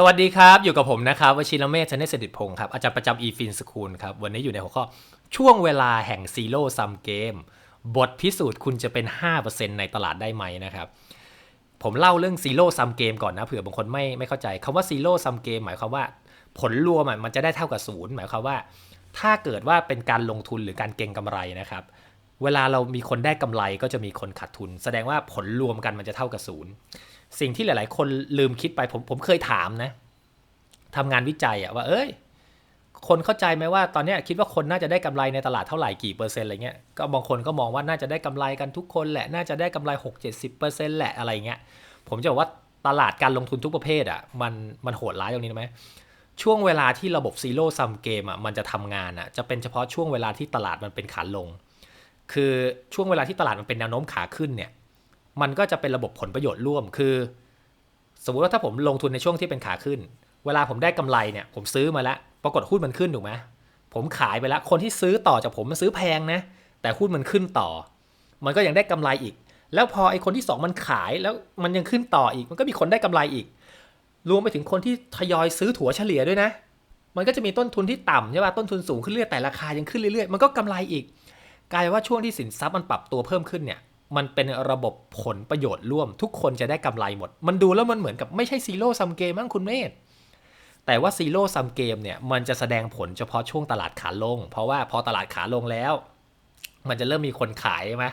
สวัสดีครับ อยู่กับผมนะครับวชิรเมธชนเนศเดิตพงศ์ครับ อาจารย์ประจำ eFin School ครับ วันนี้อยู่ในหัวข้อช่วงเวลาแห่ง Zero Sum Game บทพิสูจน์คุณจะเป็น 5%ในตลาดได้ไหมนะครับ ผมเล่าเรื่อง Zero Sum Game ก่อนนะเผื่อบางคนไม่ไม่เข้าใจคำว่า Zero Sum Game หมายความว่า ผลรวมมันจะได้เท่ากับศูนย์หมายความว่า ถ้าเกิดว่าเป็นการลงทุนหรือการเก็งกำไรนะครับเวลาเรามีคนได้กำไรก็จะมีคนขาดทุน แสดงว่าผลรวมกันมันจะเท่ากับศูนย์ สิ่งที่หลาย ๆ คนลืมคิดไปผมผมเคยถามนะทำงานวิจัยอะว่า เอ้ย คนเข้าใจไหมว่าตอนนี้คิดว่าคนน่าจะได้กำไรในตลาดเท่าไหร่กี่เปอร์เซ็นต์อะไรเงี้ยก็บางคนก็มองว่าน่าจะได้กำไรกันทุกคนแหละน่าจะได้กำไร 6 7 0เปอร์เซ็นต์แหละอะไรเงี้ยผมจะบอกว่าตลาดการลงทุนทุกประเภทอะมันมันโหดร้ายตรงนี้นะไหมช่วงเวลาที่ระบบซีโร่ซัมเกมอะมันจะทำงานอะจะเป็นเฉพาะช่วงเวลาที่ตลาดมันเป็นขาลง คือช่วงเวลาที่ตลาดมันเป็นแนวโน้มขาขึ้นเนี่ย มันก็จะเป็นระบบผลประโยชน์ร่วม คือ สมมติว่าถ้าผมลงทุนในช่วงที่เป็นขาขึ้น เวลาผมได้กำไรเนี่ย ผมซื้อมาแล้ว ปรากฏหุ้นมันขึ้นถูกไหมผมขายไปแล้ว คนที่ซื้อต่อจากผมมันซื้อแพงนะ แต่หุ้นมันขึ้นต่อ มันก็ยังได้กำไรอีก แล้วพอไอ้คนที่สองมันขายแล้วมันยังขึ้นต่ออีก มันก็มีคนได้กำไรอีก รวมไปถึงคนที่ทยอยซื้อถั่วเฉลี่ยด้วยนะ มันก็จะมีต้นทุนที่ต่ำใช่ป่ะ ต้นทุนสูงขึ้นเรื่อยแต่ราคายังขึ้นเรื่อยๆ มันก็กำไรอีก กลายว่าช่วงที่สินทรัพย์มันปรับตัวเพิ่มขึ้นเนี่ย มันเป็นระบบผลประโยชน์ร่วม ทุกคนจะได้กำไรหมด มันดูแล้วมันเหมือนกับไม่ใช่ซีโร่ซัมเกมมั้งคุณเมธแต่ว่าซีโร่ซัมเกมเนี่ยมันจะแสดงผลเฉพาะช่วงตลาดขาลง เพราะว่าพอตลาดขาลงแล้ว มันจะเริ่มมีคนขายใช่ไหม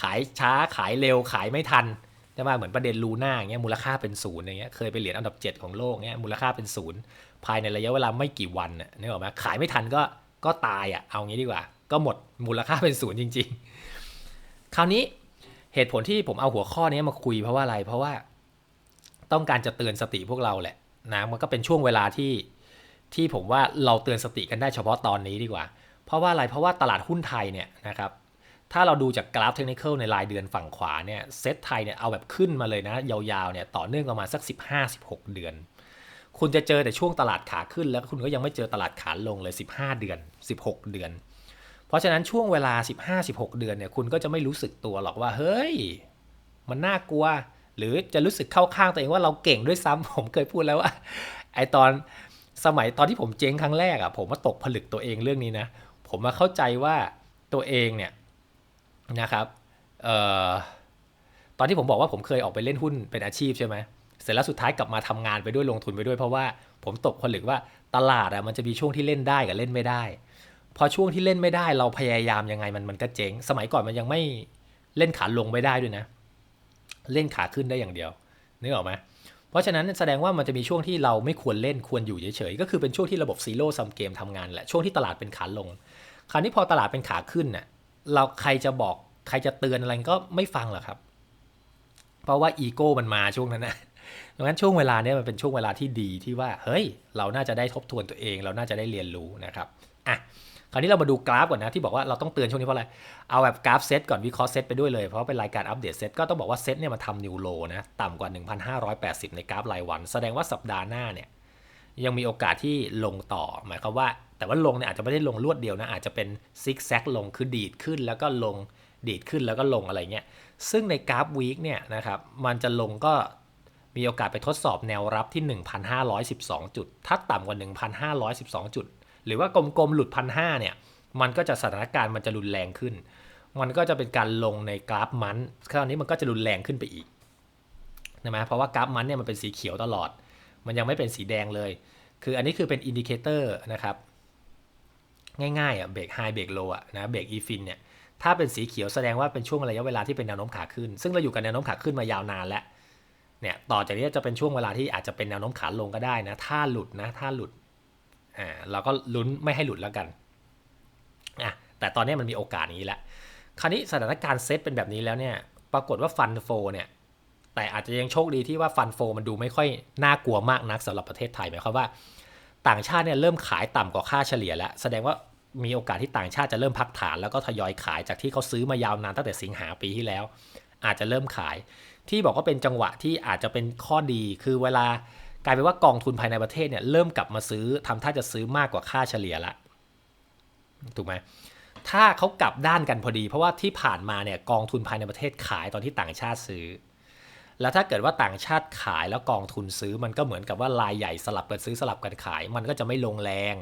ขายช้าขายเร็วขายไม่ทันใช่ไหมเหมือนประเด็นลูน่าอย่างเงี้ยมูลค่าเป็นศูนย์อย่างเงี้ยเคยไปเหรียญอันดับ 7 ของโลกเงี้ยมูลค่าเป็นศูนย์ภายในระยะเวลาไม่กี่วันน่ะนึกออกไหมขายไม่ทันก็ก็ตายอะเอางี้ดีกว่า ก็หมดมูลค่าเป็นศูนย์จริง ๆ คราวนี้ เหตุผลที่ผมเอาหัวข้อนี้มาคุยเพราะว่าอะไร เพราะว่าต้องการจะเตือนสติพวกเราแหละนะมันก็เป็นช่วงเวลาที่ที่ผมว่าเราเตือนสติกันได้เฉพาะตอนนี้ดีกว่า เพราะว่าอะไรเพราะว่าตลาดหุ้นไทยเนี่ยนะครับถ้าเราดูจากกราฟเทคนิคในรายเดือนฝั่งขวาเนี่ยเซ็ตไทยเนี่ยเอาแบบขึ้นมาเลยนะ ยาวๆเนี่ยต่อเนื่องประมาณสัก 15-16 เดือน คุณจะเจอแต่ช่วงตลาดขาขึ้น แล้วคุณก็ยังไม่เจอตลาดขาลงเลย 15 เดือน 16 เดือน เพราะฉะนั้นช่วงเวลา 15-16 เดือนเนี่ยคุณก็จะไม่รู้สึกตัวหรอกว่า เฮ้ย มันน่ากลัว หรือจะรู้สึกเข้าข้างตัวเองว่าเราเก่งด้วยซ้ำผมเคยพูดแล้วว่า ไอตอนสมัยตอนที่ผมเจ๊งครั้งแรกอะ่ะ ผมมาตกผลึกตัวเองเรื่องนี้นะ ผมมาเข้าใจว่าตัวเองเนี่ยนะครับเอ่อตอนที่ผมบอกว่าผมเคยออกไปเล่นหุ้นเป็นอาชีพใช่ไหมเสร็จแล้วสุดท้ายกลับมาทำงานไปด้วยลงทุนไปด้วยเพราะว่าผมตกผลึกว่าตลาดอะมันจะมีช่วงที่เล่นได้กับเล่นไม่ได้ พอช่วงที่เล่นไม่ได้เราพยายามยังไงมันมันก็เจ๊ง สมัยก่อนมันยังไม่เล่นขาลงไม่ได้ด้วยนะ เล่นขาขึ้นได้อย่างเดียวนึกออกไหมเพราะฉะนั้นแสดงว่ามันจะมีช่วงที่เราไม่ควรเล่นควรอยู่เฉยๆก็คือเป็นช่วงที่ระบบซีโร่ซัมเกมทำงานแหละช่วงที่ตลาดเป็นขาลง คราวนี้พอตลาดเป็นขาขึ้นเน่ะเราใครจะบอกใครจะเตือนอะไรก็ไม่ฟังหรอกครับ เพราะว่าอีโก้มันมาช่วงนั้นนะดังนั้นช่วงเวลาเนี้ยมันเป็นช่วงเวลาที่ดีที่ว่าเฮ้ย เราน่าจะได้ทบทวนตัวเอง เราน่าจะได้เรียนรู้นะครับอะ คราวนี้เรามาดูกราฟก่อนนะที่บอกว่าเราต้องเตือนช่วงนี้เพราะอะไร เอาแบบกราฟเซตก่อนวิเคราะห์เซตไปด้วยเลย เพราะเป็นรายการอัปเดตเซตก็ต้องบอกว่าเซตเนี่ยมาทำนิวโลนะต่ำกว่า 1,580 ในกราฟรายวัน แสดงว่าสัปดาห์หน้าเนี่ยยังมีโอกาสที่ลงต่อหมายความว่า แต่ว่าลงเนี่ยอาจจะไม่ได้ลงรวดเดียวนะอาจจะเป็นซิกแซกลงคือดีดขึ้นแล้วก็ลงดีดขึ้นแล้วก็ลงอะไรเงี้ยซึ่งในกราฟวีคเนี่ยนะครับมันจะลงก็มีโอกาสไปทดสอบแนวรับที่ 1,512 จุด ถ้าต่ำกว่า 1,512 จุด หรือว่ากลมๆหลุด1,500เนี่ย มันก็จะสถานการณ์มันจะรุนแรงขึ้น มันก็จะเป็นการลงในกราฟมันคราวนี้มันก็จะรุนแรงขึ้นไปอีกนะไหมเพราะว่ากราฟมันเนี่ยมันเป็นสีเขียวตลอด มันยังไม่เป็นสีแดงเลย คืออันนี้คือเป็นอินดิเคเตอร์นะครับ ง่ายๆอะเบรกไฮเบรกโลอะนะเบรกอีฟินเนี่ยถ้าเป็นสีเขียวแสดงว่าเป็นช่วงระยะเวลาที่เป็นแนวโน้มขาขึ้น ซึ่งเราอยู่กับแนวโน้มขาขึ้นมายาวนานแล้วเนี่ยต่อจากนี้จะเป็นช่วงเวลาที่อาจจะเป็นแนวโน้มขาลงก็ได้นะ ถ้าหลุดนะ ถ้าหลุด อ่าเราก็ลุ้นไม่ให้หลุดแล้วกันอะแต่ตอนนี้มันมีโอกาสนี้แล้วคราวนี้สถานการณ์เซตเป็นแบบนี้แล้วเนี่ย ปรากฏว่าฟันโฟเนี่ย แต่อาจจะยังโชคดีที่ว่าฟันโฟมันดูไม่ค่อยน่ากลัวมากนักสำหรับประเทศไทยหมายความว่า ต่างชาติเนี่ยเริ่มขายต่ำกว่าค่าเฉลี่ยแล้ว แสดงว่ามีโอกาสที่ต่างชาติจะเริ่มพักฐาน แล้วก็ทยอยขายจากที่เขาซื้อมายาวนานตั้งแต่สิงหาปีที่แล้ว อาจจะเริ่มขาย ที่บอกว่าเป็นจังหวะที่อาจจะเป็นข้อดีคือเวลา กลายเป็นว่ากองทุนภายในประเทศเนี่ยเริ่มกลับมาซื้อทำท่าจะซื้อมากกว่าค่าเฉลี่ยละถูกไหมถ้าเขากลับด้านกันพอดี เพราะว่าที่ผ่านมาเนี่ยกองทุนภายในประเทศขายตอนที่ต่างชาติซื้อ แล้วถ้าเกิดว่าต่างชาติขายแล้วกองทุนซื้อมันก็เหมือนกับว่ารายใหญ่สลับกันซื้อสลับกันขาย มันก็จะไม่ลงแรง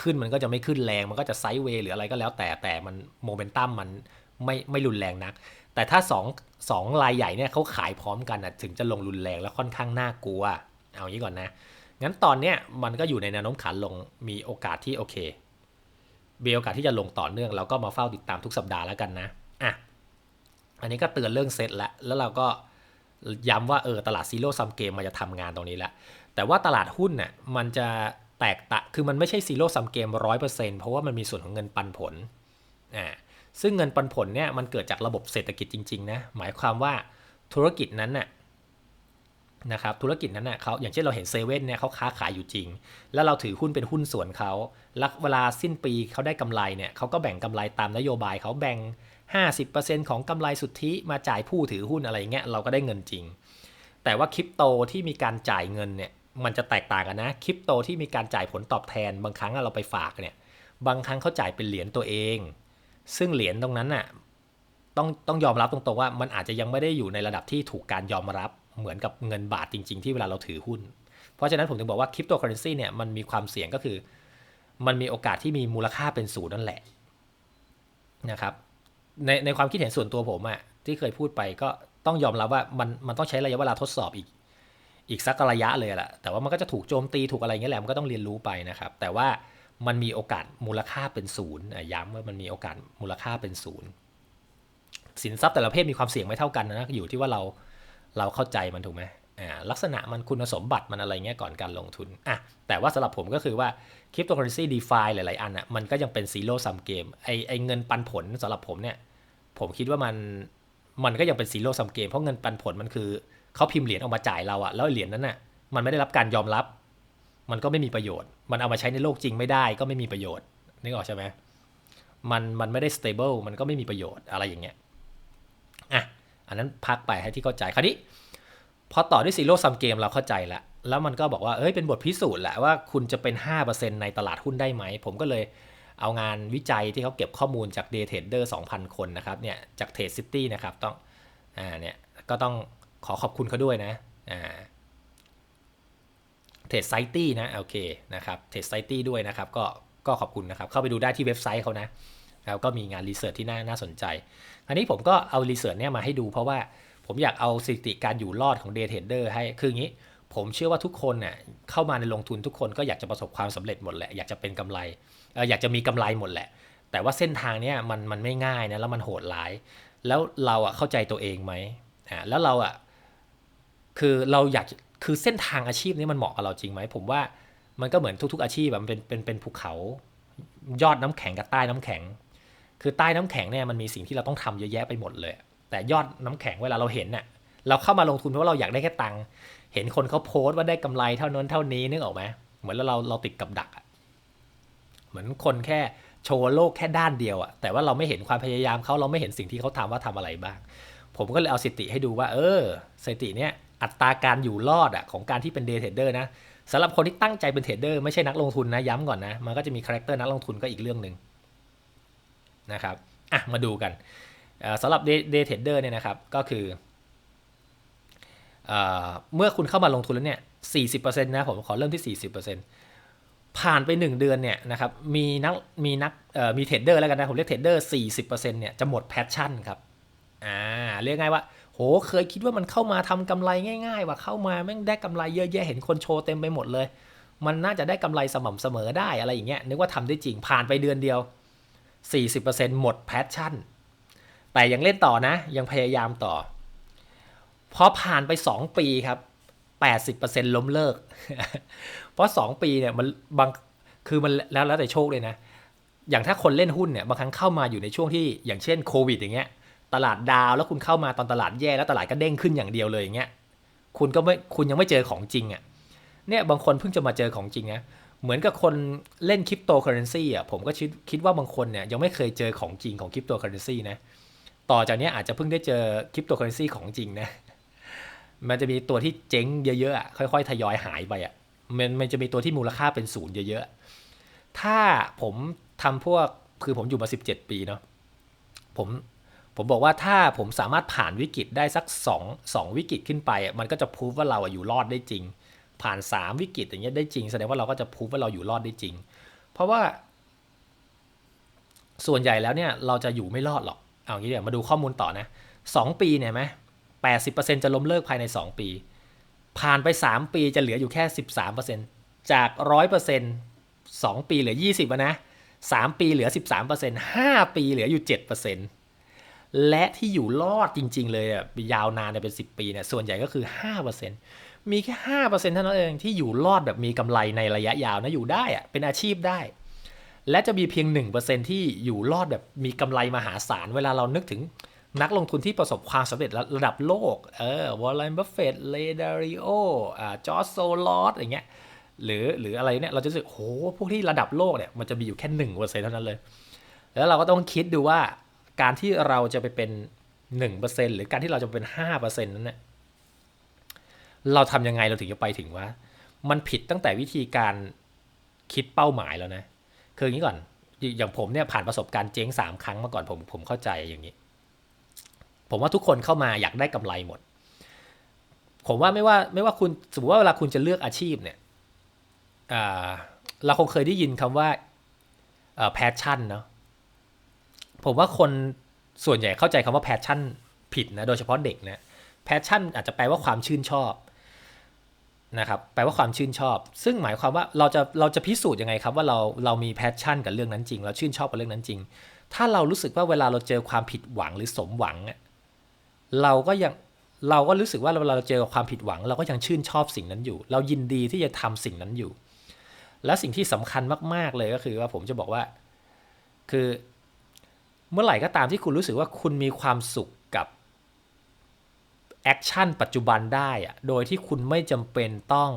ขึ้นมันก็จะไม่ขึ้นแรง มันก็จะไซด์เวย์หรืออะไรก็แล้วแต่แต่มันโมเมนตัมมันไม่ไม่รุนแรงนัก แต่ถ้า2องสองรายใหญ่เนี่ยเขาขายพร้อมกันนะถึงจะลงรุนแรงแล้วค่อนข้างน่ากลัว เอางี้ก่อนนะ งั้นตอนเนี้ยมันก็อยู่ในแนวโน้มขาลงมีโอกาสที่โอเคมีโอกาสที่จะลงต่อเนื่องเราก็มาเฝ้าติดตามทุกสัปดาห์แล้วกันนะอะอันนี้ก็เตือนเรื่องเซตแล้วแล้วเราก็ย้ำว่าเออตลาดซีโร่ซัมเกมมันจะทำงานตรงนี้แล้วแต่ว่าตลาดหุ้นเนี่ยมันจะแตกตะคือมันไม่ใช่ซีโร่ซัมเกมร้อยเปอร์เซ็นต์เพราะว่ามันมีส่วนของเงินปันผลอ่าซึ่งเงินปันผลเนี่ยมันเกิดจากระบบเศรษฐกิจจริงๆนะหมายความว่าธุรกิจนั้นน่ะ นะครับธุรกิจนั้นน่ะเขาอย่างเช่นเราเห็นเซเว่นเนี่ยเขาค้าขายอยู่จริง แล้วเราถือหุ้นเป็นหุ้นส่วนเขาแล้วเวลาสิ้นปีเขาได้กำไรเนี่ยเขาก็แบ่งกำไรตามนโยบายเขาแบ่ง 50%ของกำไรสุทธิมาจ่ายผู้ถือหุ้นอะไรเงี้ยเราก็ได้เงินจริง แต่ว่าคริปโตที่มีการจ่ายเงินเนี่ยมันจะแตกต่างกันนะคริปโตที่มีการจ่ายผลตอบแทน บางครั้งเราไปฝากเนี่ยบางครั้งเขาจ่ายเป็นเหรียญตัวเอง ซึ่งเหรียญตรงนั้นน่ะต้องต้องยอมรับตรงๆว่ามันอาจจะยังไม่ได้อยู่ในระดับที่ถูกการยอมรับ เหมือนกับเงินบาทจริง ๆ ที่เวลาเราถือหุ้น เพราะฉะนั้นผมถึงบอกว่าคริปโตเคอเรนซีเนี่ยมันมีความเสี่ยงก็คือ มันมีโอกาสที่มีมูลค่าเป็นศูนย์นั่นแหละนะครับในในความคิดเห็นส่วนตัวผมอะที่เคยพูดไปก็ต้องยอมรับว่ามันมันต้องใช้ระยะเวลาทดสอบอีก อีกสักระยะเลยแหละแต่ว่ามันก็จะถูกโจมตีถูกอะไรเงี้ยแหละมันก็ต้องเรียนรู้ไปนะครับ แต่ว่ามันมีโอกาสมูลค่าเป็นศูนย์ย้ำว่ามันมีโอกาสมูลค่าเป็นศูนย์สินทรัพย์แต่ละประเภทมีความเสี่ยงไม่เท่ากันนะอยู่ที่ว่าเรา เราเข้าใจมันถูกไหมอ่าลักษณะมันคุณสมบัติมันอะไรเงี้ยก่อนการลงทุนอะแต่ว่าสำหรับผมก็คือว่าคริปโตเคอเรนซีดีฟาหลาย ๆ อันอะมันก็ยังเป็นซีโร่ซัมเกมไอไอเงินปันผลสำหรับผมเนี่ยผมคิดว่ามันมันก็ยังเป็นซีโร่ซัมเกมเพราะเงินปันผลมันคือเขาพิมพ์เหรียญออกมาจ่ายเราอะแล้วเหรียญนั้นน่ะมันไม่ได้รับการยอมรับ มันก็ไม่มีประโยชน์ มันเอามาใช้ในโลกจริงไม่ได้ก็ไม่มีประโยชน์นึกออกใช่ไหมมันมันไม่ได้ stable มันก็ไม่มีประโยชน์อะไรอย่างเงี้ย อันนั้นพักไปให้ที่เข้าใจคราวนี้ พอต่อด้วยซีโร่ซัมเกมเราเข้าใจแล้วแล้วมันก็บอกว่าเอ้ยเป็นบทพิสูจน์แหละว่าคุณจะเป็น 5%ในตลาดหุ้นได้ไหม ผมก็เลยเอางานวิจัยที่เขาเก็บข้อมูลจาก Day Trader 2,000 คนนะครับเนี่ยจาก Trade City นะครับต้องอ่าเนี่ยก็ต้องขอขอบคุณเขาด้วยนะอ่าเทรดไซตี้นะโอเคนะครับเทรดไซตี้ด้วยนะครับก็ก็ขอบคุณนะครับ เข้าไปดูได้ที่เว็บไซต์เขานะแล้วก็มีงานรีเสิร์ชที่น่าน่าสนใจ อันนี้ผมก็เอารีเสิร์ชเนี่ยมาให้ดูเพราะว่าผมอยากเอาสถิติการอยู่รอดของ Day Trader ให้ คืออย่างนี้ ผมเชื่อว่าทุกคนเน่ยเข้ามาในลงทุนทุกคนก็อยากจะประสบความสำเร็จหมดแหละ อยากจะเป็นกำไร อยากจะมีกำไรหมดแหละ แต่ว่าเส้นทางเนี้ยมันมันไม่ง่ายนะ แล้วมันโหดร้าย แล้วเราอะเข้าใจตัวเองไหมอ่าแล้วเราอะคือเราอยากคือเส้นทางอาชีพนี้มันเหมาะกับเราจริงไหม ผมว่ามันก็เหมือนทุก ๆ อาชีพแบบมันเป็นเป็นเป็นภูเขา ยอดน้ำแข็งกับใต้น้ำแข็ง คือใต้น้ำแข็งเนี่ยมันมีสิ่งที่เราต้องทำเยอะแยะไปหมดเลย แต่ยอดน้ำแข็งเวลาเราเห็นน่ะเราเข้ามาลงทุนเพราะเราอยากได้แค่ตังค์เห็นคนเขาโพสต์ว่าได้กำไรเท่านั้นเท่านี้นึกออกไหมเหมือนเราเราติดกับดักอะเหมือนคนแค่โชว์โลกแค่ด้านเดียวอะแต่ว่าเราไม่เห็นความพยายามเขาเราไม่เห็นสิ่งที่เขาทำว่าทำอะไรบ้าง ผมก็เลยเอาสติให้ดูว่า เออสติเนี้ยอัตราการอยู่รอดอะของการที่เป็นเดย์เทรดเดอร์นะสำหรับคนที่ตั้งใจเป็นเทรดเดอร์ไม่ใช่นักลงทุนนะ ย้ำก่อนนะ มันก็จะมีคาแรคเตอร์นักลงทุนก็อีกเรื่องหนึ่ง นะครับอะมาดูกันสำหรับเดย์เทรดเดอร์เนี่ยนะครับก็คือเมื่อคุณเข้ามาลงทุนแล้วเนี่ย 40%นะผมขอเริ่มที่ 40%ผ่านไป 1 เดือนเนี่ยนะครับมีนักมีนักมีเทรดเดอร์แล้วกันนะผมเรียกเทรดเดอร์ 40%เนี่ยจะหมดแพชชั่นครับอ่าเรียกง่ายว่าโหเคยคิดว่ามันเข้ามาทำกำไรง่าย ๆ ว่าเข้ามาแม่งได้กำไรเยอะแยะเห็นคนโชว์เต็มไปหมดเลย มันน่าจะได้กำไรสม่ำเสมอได้อะไรอย่างเงี้ยนึกว่าทำได้จริงผ่านไปเดือนเดียว 40%หมดแพชชั่น แต่ยังเล่นต่อนะ ยังพยายามต่อ พอผ่านไป 2 ปีครับ 80%ล้มเลิก เพราะ 2 ปีเนี่ยมันบางคือมันแล้วแล้วแต่โชคเลยนะ อย่างถ้าคนเล่นหุ้นเนี่ยบางครั้งเข้ามาอยู่ในช่วงที่อย่างเช่นโควิดอย่างเงี้ย ตลาดดาวแล้วคุณเข้ามาตอนตลาดแย่แล้วตลาดก็เด้งขึ้นอย่างเดียวเลยอย่างเงี้ย คุณก็ไม่คุณยังไม่เจอของจริงอะ่ะ เนี่ยบางคนเพิ่งจะมาเจอของจริงนะ เหมือนกับคนเล่นคริปโตเคอเรนซีอะผมก็คิดคิดว่าบางคนเนี่ยยังไม่เคยเจอของจริงของคริปโตเคอเรนซีนะ ต่อจากนี้อาจจะเพิ่งได้เจอคริปโตเคอเรนซีของจริงนะ มันจะมีตัวที่เจ๊งเยอะๆค่อยๆ ทยอยหายไปอะมันมันจะมีตัวที่มูลค่าเป็นศูนย์เยอะๆ ถ้าผมทำพวกคือผมอยู่มา 17 ปีเนาะผมผมบอกว่าถ้าผมสามารถผ่านวิกฤตได้สัก2 2วิกฤตขึ้นไปอะมันก็จะพูดว่าเราอยู่รอดได้จริง ผ่าน 3 วิกฤตอย่างเงี้ยได้จริงแสดงว่าเราก็จะพูดว่าเราอยู่รอดได้จริง เพราะว่า ส่วนใหญ่แล้วเนี่ยเราจะอยู่ไม่รอดหรอก เอางี้เดี๋ยวมาดูข้อมูลต่อนะสองปีเนี่ยไหมแปดสิบเปอร์เซ็นจะล้มเลิกภายในสองปี ผ่านไปสามปีจะเหลืออยู่แค่สิบสามเปอร์เซ็นจากร้อยเปอร์เซ็นสองปีเหลือยี่สิบนะสามปีเหลือสิบสามเปอร์เซ็นห้าปีเหลืออยู่เจ็ดเปอร์เซ็นต์และที่อยู่รอดจริง ๆ เลยอะยาวนานเนี่ยเป็นสิบปีเนี่ยส่วนใหญ่ก็คือห้าเปอร์เซ็น มีแค่ห้าเปอร์เซ็นเท่านั้นเองที่อยู่รอดแบบมีกำไรในระยะยาวนะอยู่ได้อะเป็นอาชีพได้ และจะมีเพียง1%ที่อยู่รอดแบบมีกำไรมหาศาลเวลาเรานึกถึงนักลงทุนที่ประสบความสำเร็จระดับโลก เออวอลเลนบัฟเฟตเลดาริโออ่าจอร์จโซลอสอย่างเงี้ย หรือหรืออะไรเนี่ย เราจะรู้สึกโห พวกที่ระดับโลกเนี่ย มันจะมีอยู่แค่หนึ่งเปอร์เซ็นต์เท่านั้นเลย แล้วเราก็ต้องคิดดูว่าการที่เราจะไปเป็นหนึ่งเปอร์เซ็นหรือการที่เราจะเป็นห้าเปอร์เซ็นต์นั้นเนี่ย เราทำยังไงเราถึงจะไปถึงว่า มันผิดตั้งแต่วิธีการคิดเป้าหมายแล้วนะ คืออย่างนี้ก่อน อย่างผมเนี่ยผ่านประสบการณ์เจ๊งสามครั้งมาก่อนผมผมเข้าใจอย่างนี้ ผมว่าทุกคนเข้ามาอยากได้กำไรหมด ผมว่าไม่ว่าไม่ว่าคุณสมมติว่าเวลาคุณจะเลือกอาชีพเนี่ยเราคงเคยได้ยินคำว่าแพชชั่นเนาะผมว่าคนส่วนใหญ่เข้าใจคำว่าแพชชั่นผิดนะ โดยเฉพาะเด็กนะแพชชั่นอาจจะแปลว่าความชื่นชอบ นะครับแปลว่าความชื่นชอบ ซึ่งหมายความว่าเราจะเราจะพิสูจน์ยังไงครับว่าเราเรามีแพชชั่นกับเรื่องนั้นจริง เราชื่นชอบกับเรื่องนั้นจริง ถ้าเรารู้สึกว่าเวลาเราเจอความผิดหวังหรือสมหวังเราก็ยังเราก็รู้สึกว่าเวลาเราเจอความผิดหวัง เราก็ยังชื่นชอบสิ่งนั้นอยู่ เรายินดีที่จะทำสิ่งนั้นอยู่ และสิ่งที่สำคัญมาก ๆเลยก็คือว่าผมจะบอกว่า คือ เมื่อไหร่ก็ตามที่คุณรู้สึกว่าคุณมีความสุข แอคชั่นปัจจุบันได้อะโดยที่คุณไม่จำเป็นต้อง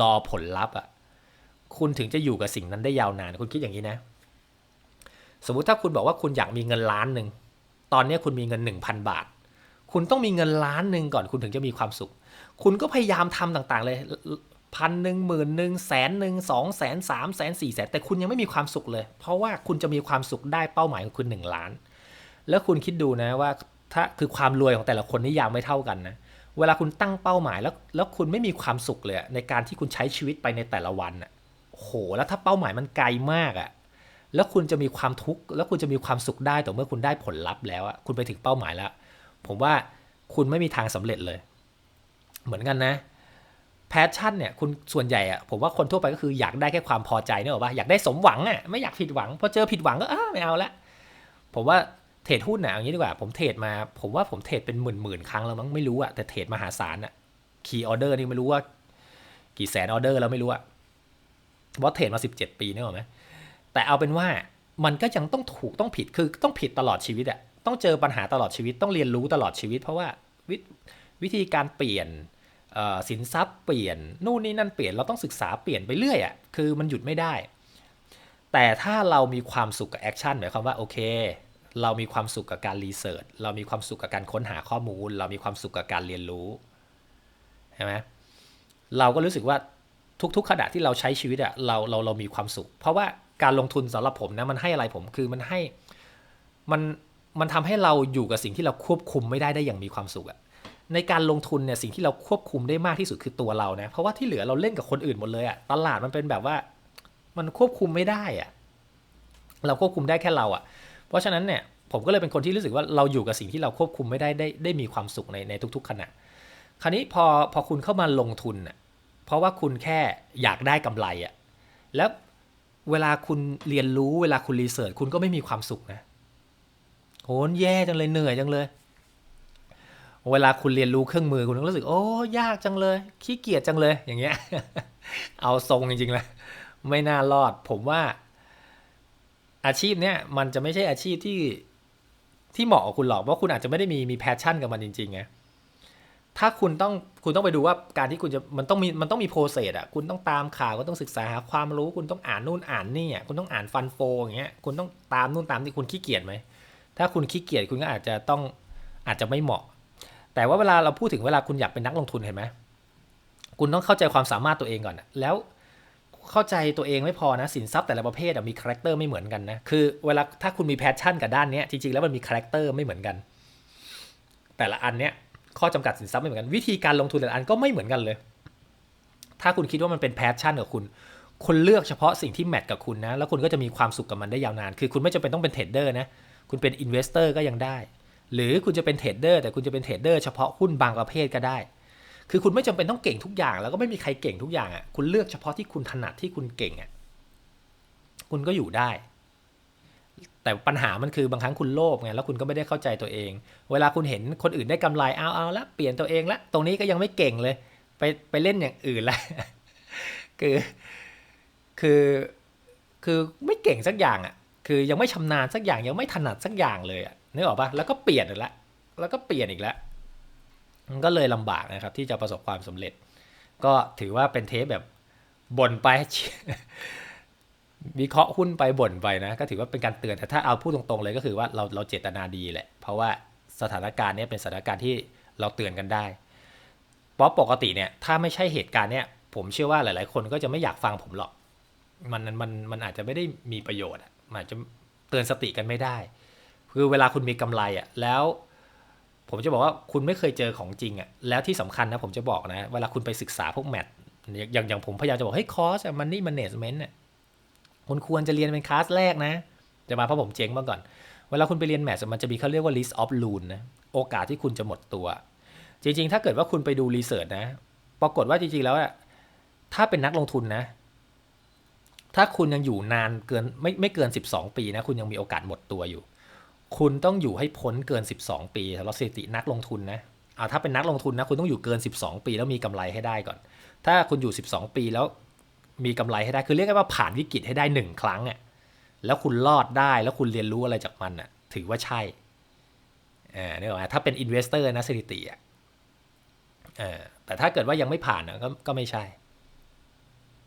รอผลลัพธ์อะคุณถึงจะอยู่กับสิ่งนั้นได้ยาวนาน คุณคิดอย่างนี้นะ สมมุติถ้าคุณบอกว่าคุณอยากมีเงินล้านหนึ่ง ตอนนี้คุณมีเงินหนึ่งพันบาท คุณต้องมีเงินล้านหนึ่งก่อนคุณถึงจะมีความสุข คุณก็พยายามทำต่างๆเลยพันหนึ่งหมื่นหนึ่งแสนหนึ่งสองแสนสามแสนสี่แสนแต่คุณยังไม่มีความสุขเลย เพราะว่าคุณจะมีความสุขได้เป้าหมายของคุณหนึ่งล้าน แล้วคุณคิดดูนะว่า ถ้าคือความรวยของแต่ละคนนิยามไม่เท่ากันนะเวลาคุณตั้งเป้าหมายแล้วแล้วคุณไม่มีความสุขเลยในการที่คุณใช้ชีวิตไปในแต่ละวันอะโหแล้วถ้าเป้าหมายมันไกลมากอะแล้วคุณจะมีความทุกข์แล้วคุณจะมีความสุขได้แต่เมื่อคุณได้ผลลัพธ์แล้วอะคุณไปถึงเป้าหมายแล้ว ผมว่าคุณไม่มีทางสำเร็จเลย เหมือนกันนะแพชชั่นเนี่ยคุณส่วนใหญ่อะผมว่าคนทั่วไปก็คืออยากได้แค่ความพอใจเนี่ยหรอว่าอยากได้สมหวังอะไม่อยากผิดหวังพอเจอผิดหวังก็อ้าไม่เอาละผมว่า เทรดหุ้นนะอย่างนี้ดีกว่าผมเทรดมาผมว่าผมเทรดเป็นหมื่นหมื่นครั้งแล้วมั้งไม่รู้อะแต่เทรดมหาศาลอะคีย์ออเดอร์นี่ไม่รู้ว่า กี่แสนออเดอร์แล้วไม่รู้อะว่าเทรดมาสิบเจ็ดปีนี่หรอไหมแต่เอาเป็นว่ามันก็ยังต้องถูกต้องผิดคือต้องผิดตลอดชีวิตอะต้องเจอปัญหาตลอดชีวิตต้องเรียนรู้ตลอดชีวิต เพราะว่าวิวิธีการเปลี่ยนสินทรัพย์เปลี่ยนนู่นนี่นั่นเปลี่ยนเราต้องศึกษาเปลี่ยนไปเรื่อยอะคือมันหยุดไม่ได้ แต่ถ้าเรามีความสุขกับแอคชั่นหมายความว่าโอเค เรามีความสุขกับการรีเสิร์ชเรามีความสุขกับการค้นหาข้อมูล เรามีความสุขกับการเรียนรู้ใช่ไหมเราก็รู้สึกว่าทุกๆขณะที่เราใช้ชีวิตอะเราเราเรามีความสุข เพราะว่าการลงทุนสำหรับผมนะมันให้อะไรผมคือมันให้มันมันทำให้เราอยู่กับสิ่งที่เราควบคุมไม่ได้ได้อย่างมีความสุขอะในการลงทุนเนี่ยสิ่งที่เราควบคุมได้มากที่สุดคือตัวเรานะเพราะว่าที่เหลือเราเล่นกับคนอื่นหมดเลยอะตลาดมันเป็นแบบว่า มันควบคุมไม่ได้อะเราควบคุมได้แค่เราอะ เพราะฉะนั้นเนี่ยผมก็เลยเป็นคนที่รู้สึกว่าเราอยู่กับสิ่งที่เราควบคุมไม่ได้ได้ได้มีความสุขในในทุก ๆ ขณะ คราวนี้พอพอคุณเข้ามาลงทุนอะเพราะว่าคุณแค่อยากได้กำไรอะแล้วเวลาคุณเรียนรู้เวลาคุณรีเสิร์ชคุณก็ไม่มีความสุขนะโหนแย่จังเลยเหนื่อยจังเลย เวลาคุณเรียนรู้เครื่องมือคุณก็รู้สึก โอ้ยากจังเลย ขี้เกียจจังเลยอย่างเงี้ย เอาทรงจริงๆเลยไม่น่ารอด ผมว่า อาชีพเนี้ยมันจะไม่ใช่อาชีพที่ที่เหมาะกับคุณหรอกเพราะคุณอาจจะไม่ได้มีมีแพชชั่นกับมันจริงๆไงถ้าคุณต้องคุณต้องไปดูว่าการที่คุณจะมันต้องมีมันต้องมีโปรเซสอะคุณต้องตามข่าวก็ต้องศึกษาหาความรู้คุณต้องอ่านนู่นอ่านนี่อะคุณต้องอ่านฟันโฟอย่างเงี้ยคุณต้องตามนู่นตามที่คุณขี้เกียจไหมถ้าคุณขี้เกียจคุณก็อาจจะต้องอาจจะไม่เหมาะ แต่ว่าเวลาเราพูดถึงเวลาคุณอยากเป็นนักลงทุนเห็นไหมคุณต้องเข้าใจความสามารถตัวเองก่อน แล้ว เข้าใจตัวเองไม่พอนะสินทรัพย์แต่ละประเภทมีคาแรคเตอร์ไม่เหมือนกันนะคือเวลาถ้าคุณมีแพชชั่นกับด้านนี้จริงๆแล้วมันมีคาแรคเตอร์ไม่เหมือนกัน แต่ละอันเนี้ยข้อจำกัดสินทรัพย์ไม่เหมือนกัน วิธีการลงทุนแต่ละอันก็ไม่เหมือนกันเลย ถ้าคุณคิดว่ามันเป็นแพชชั่นกับคุณคุณเลือกเฉพาะสิ่งที่แมทกับคุณนะ แล้วคุณก็จะมีความสุขกับมันได้ยาวนาน คือคุณไม่จำเป็นต้องเป็นเทรดเดอร์นะ คุณเป็นอินเวสเตอร์ก็ยังได้ หรือคุณจะเป็นเทรดเดอร์แต่คุณจะเป็นเทรดเดอร์เฉพาะหุ้นบางประเภทก็ได้ คือคุณไม่จำเป็นต้องเก่งทุกอย่าง แล้วก็ไม่มีใครเก่งทุกอย่างอะคุณเลือกเฉพาะที่คุณถนัดที่คุณเก่งอะคุณก็อยู่ได้ แต่ปัญหามันคือบางครั้งคุณโลภไงแล้วคุณก็ไม่ได้เข้าใจตัวเอง เวลาคุณเห็นคนอื่นได้กำไรเอาเอาละเปลี่ยนตัวเองละตรงนี้ก็ยังไม่เก่งเลย ไปไปเล่นอย่างอื่นละคือคือคือไม่เก่งสักอย่างอะคือยังไม่ชำนาญสักอย่างยังไม่ถนัดสักอย่างเลยอะนึกออกปะแล้วก็เปลี่ยนอีกแล้วแล้วก็เปลี่ยนอีกแล้ว ก็เลยลำบากนะครับที่จะประสบความสำเร็จ ก็ถือว่าเป็นเทปแบบบ่นไป วิเคราะห์หุ้นไปบ่นไปนะก็ถือว่าเป็นการเตือนแต่ถ้าเอาพูดตรงๆเลยก็คือว่าเราเราเจตนาดีแหละ เพราะว่าสถานการณ์นี้เป็นสถานการณ์ที่เราเตือนกันได้เพราะปกติเนี่ยถ้าไม่ใช่เหตุการณ์เนี้ยผมเชื่อว่าหลาย ๆ คนก็จะไม่อยากฟังผมหรอก มันมันมันอาจจะไม่ได้มีประโยชน์อาจจะเตือนสติกันไม่ได้ คือเวลาคุณมีกำไรอะแล้ว ผมจะบอกว่าคุณไม่เคยเจอของจริงอะแล้วที่สำคัญนะผมจะบอกนะ เวลาคุณไปศึกษาพวกแมทอย่างอย่างผมพยายามจะบอกเฮ้ยคอร์สมันนี่มันเนจเมนต์เนี่ยคุณควรจะเรียนเป็นคลาสแรกนะ จะมาเพราะผมเจ๊งมาก่อน เวลาคุณไปเรียนแมทมันจะมีเขาเรียกว่า list of loon นะโอกาสที่คุณจะหมดตัว จริง ๆ ถ้าเกิดว่าคุณไปดูรีเสิร์ชนะ ปรากฏว่าจริง ๆ แล้วอะถ้าเป็นนักลงทุนนะ ถ้าคุณยังอยู่นานเกินไม่ไม่เกิน 12 ปีนะ คุณยังมีโอกาสหมดตัวอยู่ คุณต้องอยู่ให้พ้นเกิน 12 ปีสำหรับสถิตินักลงทุนนะเอาถ้าเป็นนักลงทุนนะคุณต้องอยู่เกิน 12 ปีแล้วมีกำไรให้ได้ก่อน ถ้าคุณอยู่ 12 ปีแล้วมีกำไรให้ได้คือเรียกได้ว่าผ่านวิกฤตให้ได้หนึ่งครั้งอะแล้วคุณรอดได้แล้วคุณเรียนรู้อะไรจากมันอะถือว่าใช่เออนี่หรอกไหมถ้าเป็นอินเวสเตอร์นะสถิติอะเออแต่ถ้าเกิดว่ายังไม่ผ่านนะก็ก็ไม่ใช่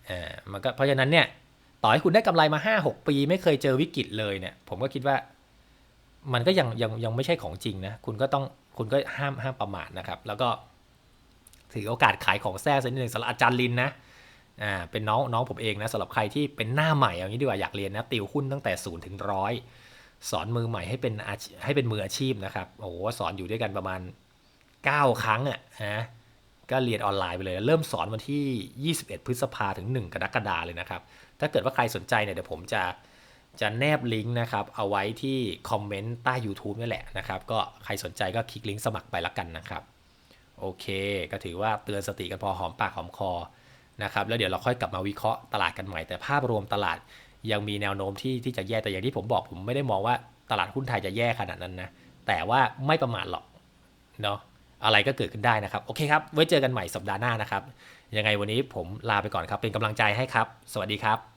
เออมันก็เพราะฉะนั้นเนี่ยต่อให้คุณได้กำไรมาห้าหกปี ไม่เคยเจอวิกฤตเลยเนี่ยผมก็คิดว่า มันก็ยังยังยังไม่ใช่ของจริงนะ คุณก็ต้องคุณก็ห้ามห้ามประมาทนะครับ แล้วก็ถือโอกาสขายของแท้สักนิดหนึ่งสำหรับอาจารย์ลินนะอ่าเป็นน้องน้องผมเองนะสำหรับใครที่เป็นหน้าใหม่อย่างนี้ดีกว่าอยากเรียนนะติวหุ้นตั้งแต่ศูนย์ถึงร้อยสอนมือใหม่ให้เป็นอาให้เป็นมืออาชีพนะครับโอ้โหสอนอยู่ด้วยกันประมาณ 9 ครั้งอะฮะก็เรียนออนไลน์ไปเลย เริ่มสอนวันที่ 21 พฤษภาถึง 1 กรกฎาเลยนะครับ ถ้าเกิดว่าใครสนใจเนี่ยเดี๋ยวผมจะ จะแนบลิงก์นะครับ เอาไว้ที่คอมเมนต์ใต้ YouTube นี่แหละนะครับ ก็ใครสนใจก็คลิกลิงก์สมัครไปละกันนะครับ โอเค ก็ถือว่าเตือนสติกันพอหอมปากหอมคอนะครับ แล้วเดี๋ยวเราค่อยกลับมาวิเคราะห์ตลาดกันใหม่ แต่ภาพรวมตลาดยังมีแนวโน้มที่ที่จะแย่ แต่อย่างที่ผมบอกผมไม่ได้มองว่าตลาดหุ้นไทยจะแย่ขนาดนั้นนะ แต่ว่าไม่ประมาทหรอกเนาะ อะไรก็เกิดขึ้นได้นะครับ โอเคครับ ไว้เจอกันใหม่สัปดาห์หน้านะครับ ยังไงวันนี้ผมลาไปก่อนครับ เป็นกำลังใจให้ครับ สวัสดีครับ